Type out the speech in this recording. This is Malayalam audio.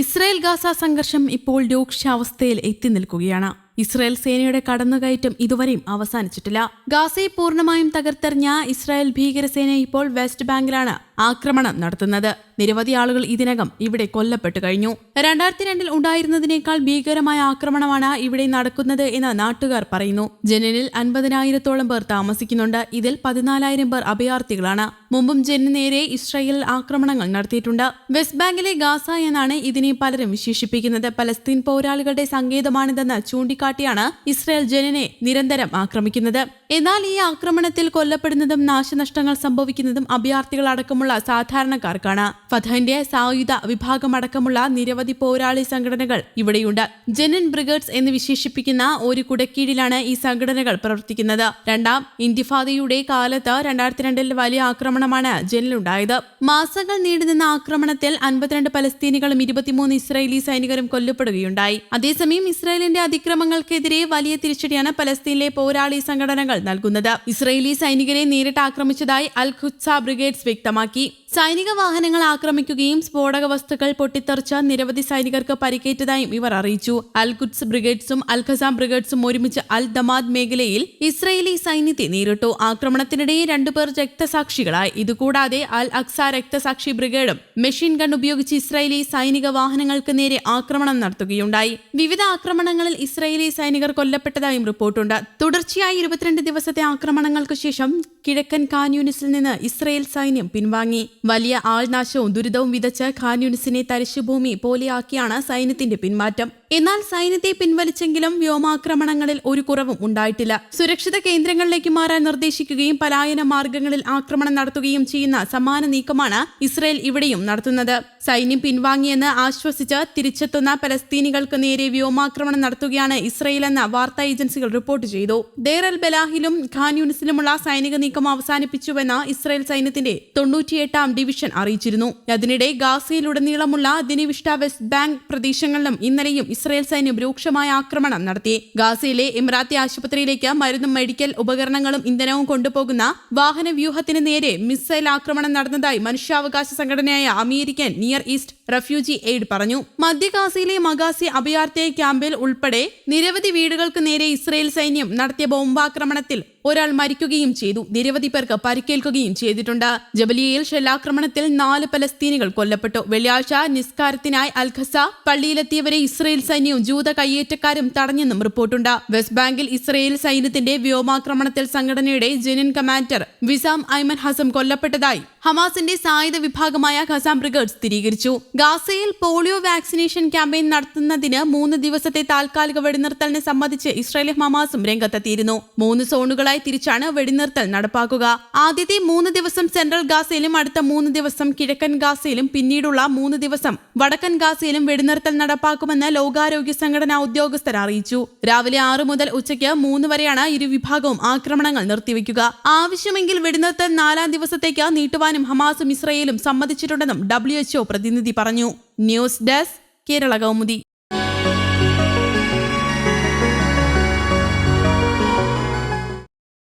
ഇസ്രായേൽ ഗാസ സംഘർഷം ഇപ്പോൾ രൂക്ഷാവസ്ഥയിൽ എത്തി നിൽക്കുകയാണ്. ഇസ്രായേൽ സേനയുടെ കടന്നുകയറ്റം ഇതുവരെയും അവസാനിച്ചിട്ടില്ല. ഗാസയെ പൂർണമായും തകർത്തെറിഞ്ഞ ഇസ്രായേൽ ഭീകരസേന ഇപ്പോൾ വെസ്റ്റ് ബാങ്കിലാണ് ആക്രമണം നടത്തുന്നത്. നിരവധി ആളുകൾ ഇതിനകം ഇവിടെ കൊല്ലപ്പെട്ടു കഴിഞ്ഞു. രണ്ടായിരത്തി രണ്ടിൽ ഉണ്ടായിരുന്നതിനേക്കാൾ ഭീകരമായ ആക്രമണമാണ് ഇവിടെ നടക്കുന്നത് എന്ന് നാട്ടുകാർ പറയുന്നു. ജനനിൽ അൻപതിനായിരത്തോളം പേർ താമസിക്കുന്നുണ്ട്. ഇതിൽ പതിനാലായിരം പേർ അഭയാർത്ഥികളാണ്. മുമ്പും ജനന് നേരെ ഇസ്രായേൽ ആക്രമണങ്ങൾ നടത്തിയിട്ടുണ്ട്. വെസ്റ്റ് ബാങ്കിലെ ഗാസ എന്നാണ് ഇതിനെ പലരും വിശേഷിപ്പിക്കുന്നത്. പലസ്തീൻ പോരാളികളുടെ സങ്കേതമാണിതെന്ന് ചൂണ്ടിക്കാട്ടിയാണ് ഇസ്രായേൽ ജനനെ നിരന്തരം ആക്രമിക്കുന്നത്. എന്നാൽ ഈ ആക്രമണത്തിൽ കൊല്ലപ്പെടുന്നതും നാശനഷ്ടങ്ങൾ സംഭവിക്കുന്നതും അഭയാർത്ഥികൾ അടക്കമുള്ള സാധാരണക്കാർക്കാണ്. ഫഥന്റെ സായുധ വിഭാഗമടക്കമുള്ള നിരവധി പോരാളി സംഘടനകൾ ഇവിടെയുണ്ട്. ജനൻ ബ്രിഗേഡ്സ് എന്ന് വിശേഷിപ്പിക്കുന്ന ഒരു കുടക്കീഴിലാണ് ഈ സംഘടനകൾ പ്രവർത്തിക്കുന്നത്. രണ്ടാം ഇന്തിഫാദയുടെ കാലത്ത് രണ്ടായിരത്തി രണ്ടിൽ വലിയ ആക്രമണമാണ് ജനിലുണ്ടായത് മാസങ്ങൾ നീണ്ടുനിന്ന ആക്രമണത്തിൽ അൻപത്തിരണ്ട് പലസ്തീനികളും ഇരുപത്തിമൂന്ന് ഇസ്രായേലി സൈനികരും കൊല്ലപ്പെടുകയുണ്ടായി. അതേസമയം ഇസ്രായേലിന്റെ അതിക്രമങ്ങൾക്കെതിരെ വലിയ തിരിച്ചടിയാണ് പലസ്തീനിലെ പോരാളി സംഘടനകൾ നൽകുന്നത്. ഇസ്രയേലി സൈനികരെ നേരിട്ട് ആക്രമിച്ചതായി അൽ ഖുദ്സ ബ്രിഗേഡ്സ് വ്യക്തമാക്കി. സൈനിക വാഹനങ്ങൾ ആക്രമിക്കുകയും സ്ഫോടക വസ്തുക്കൾ പൊട്ടിത്തെറിച്ച നിരവധി സൈനികർക്ക് പരിക്കേറ്റതായും ഇവർ അറിയിച്ചു. അൽ ഖുദ്സ് ബ്രിഗേഡ്സും അൽ ഖസാം ബ്രിഗേഡ്സും ഒരുമിച്ച് അൽ ദമാദ് മേഖലയിൽ ഇസ്രയേലി സൈന്യത്തെ നേരിട്ടു. ആക്രമണത്തിനിടെ രണ്ടുപേർ രക്തസാക്ഷികളായി. ഇതുകൂടാതെ അൽ അക്സ രക്തസാക്ഷി ബ്രിഗേഡും മെഷീൻ ഗൺ ഉപയോഗിച്ച് ഇസ്രയേലി സൈനിക വാഹനങ്ങൾക്ക് നേരെ ആക്രമണം നടത്തുകയുണ്ടായി. വിവിധ ആക്രമണങ്ങളിൽ ഇസ്രയേലി സൈനികർ കൊല്ലപ്പെട്ടതായും റിപ്പോർട്ടുണ്ട്. തുടർച്ചയായി ഇരുപത്തിരണ്ട് ദിവസത്തെ ആക്രമണങ്ങൾക്ക് ശേഷം കിഴക്കൻ ഖാൻയൂനിസിൽ നിന്ന് ഇസ്രയേൽ സൈന്യം പിൻവാങ്ങി. വലിയ ആൾനാശവും ദുരിതവും വിതച്ച് ഖാൻയൂനിസിനെ തരിശുഭൂമി പോലെയാക്കിയാണ് സൈന്യത്തിന്റെ പിന്മാറ്റം. എന്നാൽ സൈന്യത്തെ പിൻവലിച്ചെങ്കിലും വ്യോമാക്രമണങ്ങളിൽ ഒരു കുറവും ഉണ്ടായിട്ടില്ല. സുരക്ഷിത കേന്ദ്രങ്ങളിലേക്ക് മാറാൻ നിർദ്ദേശിക്കുകയും പലായന മാർഗങ്ങളിൽ ആക്രമണം നടത്തുകയും ചെയ്യുന്ന സമാന നീക്കമാണ് ഇസ്രയേൽ ഇവിടെയും നടത്തുന്നത്. സൈന്യം പിൻവാങ്ങിയെന്ന് ആശ്വസിച്ച് തിരിച്ചെത്തുന്ന പലസ്തീനികൾക്ക് നേരെ വ്യോമാക്രമണം നടത്തുകയാണ് ഇസ്രയേൽ എന്ന വാർത്താ ഏജൻസികൾ റിപ്പോർട്ട് ചെയ്തു. ദേർ അൽ ബലാഹിലും ഖാൻ യൂണിസിലുമുള്ള സൈനിക നീക്കം അവസാനിപ്പിച്ചുവെന്ന് ഇസ്രയേൽ സൈന്യത്തിന്റെ തൊണ്ണൂറ്റിയെട്ടാം ഡിവിഷൻ അറിയിച്ചിരുന്നു. അതിനിടെ ഗാസയിലുടനീളമുള്ള ദിനിവിഷ്ട വെസ്റ്റ് ബാങ്ക് പ്രദേശങ്ങളിലും ഇന്നലെയും ഇസ്രയേൽ സൈന്യം രൂക്ഷമായ ആക്രമണം നടത്തി. ഗാസയിലെ ഇമ്രാത്തി ആശുപത്രിയിലേക്ക് മരുന്നും മെഡിക്കൽ ഉപകരണങ്ങളും ഇന്ധനവും കൊണ്ടുപോകുന്ന വാഹന വ്യൂഹത്തിന് നേരെ മിസൈൽ ആക്രമണം നടന്നതായി മനുഷ്യാവകാശ സംഘടനയായ American Near East Refugee Aid പറഞ്ഞു. മധ്യ ഗാസയിലെ മഗാസി അഭയാർത്ഥി ക്യാമ്പിൽ ഉൾപ്പെടെ നിരവധി വീടുകൾക്ക് നേരെ ഇസ്രയേൽ സൈന്യം നടത്തിയ ബോംബാക്രമണത്തിൽ ഒരാൾ മരിക്കുകയും ചെയ്തു. നിരവധി പേർക്ക് പരിക്കേൽക്കുകയും ചെയ്തിട്ടുണ്ട്. ജബലിയയിൽ ഷെല്ലാക്രമണത്തിൽ നാല് പലസ്തീനികൾ കൊല്ലപ്പെട്ടു. വെള്ളിയാഴ്ച നിസ്കാരത്തിനായി അൽഖസ പള്ളിയിലെത്തിയവരെ ഇസ്രയേൽ സൈന്യവും ജൂത കയ്യേറ്റക്കാരും തടഞ്ഞെന്നും റിപ്പോർട്ടുണ്ട്. വെസ്റ്റ് ബാങ്കിൽ ഇസ്രയേൽ സൈന്യത്തിന്റെ വ്യോമാക്രമണത്തിൽ സംഘടനയുടെ Jenin commander Wisam Ayman Hazem കൊല്ലപ്പെട്ടതായി ഹമാസിന്റെ സായുധ വിഭാഗമായ ഖസാം ബ്രിഗേഡ് സ്ഥിരീകരിച്ചു. ഗാസയിൽ പോളിയോ വാക്സിനേഷൻ ക്യാമ്പയിൻ നടത്തുന്നതിന് മൂന്ന് ദിവസത്തെ താൽക്കാലിക വെടിനിർത്തലിനെ സംബന്ധിച്ച് ഇസ്രായേലും ഹമാസും രംഗത്തെത്തിയിരുന്നു. മൂന്ന് സോണുകളായി തിരിച്ചാണ് വെടിനിർത്തൽ നടപ്പാക്കുക. ആദ്യത്തെ മൂന്ന് ദിവസം സെൻട്രൽ ഗാസയിലും അടുത്ത മൂന്ന് ദിവസം കിഴക്കൻ ഗാസയിലും പിന്നീടുള്ള മൂന്ന് ദിവസം വടക്കൻ ഗാസയിലും വെടിനിർത്തൽ നടപ്പാക്കുമെന്ന് ലോകാരോഗ്യ സംഘടനാ ഉദ്യോഗസ്ഥർ അറിയിച്ചു. രാവിലെ ആറ് മുതൽ ഉച്ചയ്ക്ക് മൂന്ന് വരെയാണ് ഇരുവിഭാഗവും ആക്രമണങ്ങൾ നിർത്തിവെക്കുക ആവശ്യമെങ്കിൽ വെടിനിർത്തൽ നാലാം ദിവസത്തേക്ക് നീട്ടുവാനും ഹമാസും ഇസ്രയേലും സമ്മതിച്ചിട്ടുണ്ടെന്നും ഡബ്ല്യു പ്രതിനിധി പറഞ്ഞു. News desk Kerala Kaumudi.